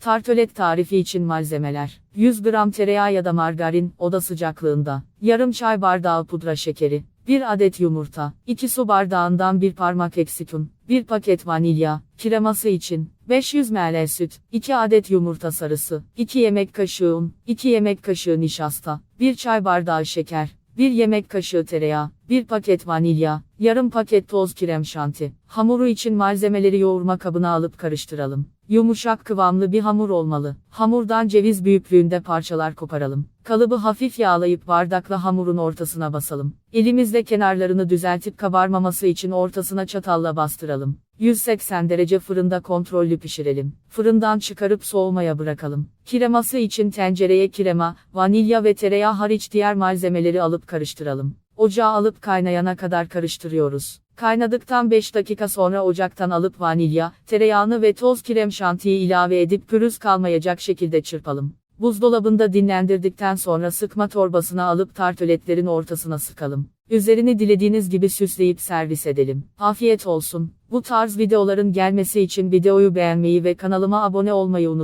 Tartölet tarifi için malzemeler. 100 gram tereyağı ya da margarin, oda sıcaklığında. Yarım çay bardağı pudra şekeri. 1 adet yumurta. 2 su bardağından bir parmak eksik un. 1 paket vanilya. Kreması için. 500 ml süt. 2 adet yumurta sarısı. 2 yemek kaşığı un. 2 yemek kaşığı nişasta. 1 çay bardağı şeker. 1 yemek kaşığı tereyağı, 1 paket vanilya, yarım paket toz krem şanti. Hamuru için malzemeleri yoğurma kabına alıp karıştıralım. Yumuşak kıvamlı bir hamur olmalı. Hamurdan ceviz büyüklüğünde parçalar koparalım. Kalıbı hafif yağlayıp bardakla hamurun ortasına basalım. Elimizle kenarlarını düzeltip kabarmaması için ortasına çatalla bastıralım. 180 derece fırında kontrollü pişirelim. Fırından çıkarıp soğumaya bırakalım. Kreması için tencereye krema, vanilya ve tereyağı hariç diğer malzemeleri alıp karıştıralım. Ocağa alıp kaynayana kadar karıştırıyoruz. Kaynadıktan 5 dakika sonra ocaktan alıp vanilya, tereyağını ve toz krem şantiyi ilave edip pürüz kalmayacak şekilde çırpalım. Buzdolabında dinlendirdikten sonra sıkma torbasına alıp tartöletlerin ortasına sıkalım. Üzerini dilediğiniz gibi süsleyip servis edelim. Afiyet olsun. Bu tarz videoların gelmesi için videoyu beğenmeyi ve kanalıma abone olmayı unutmayın.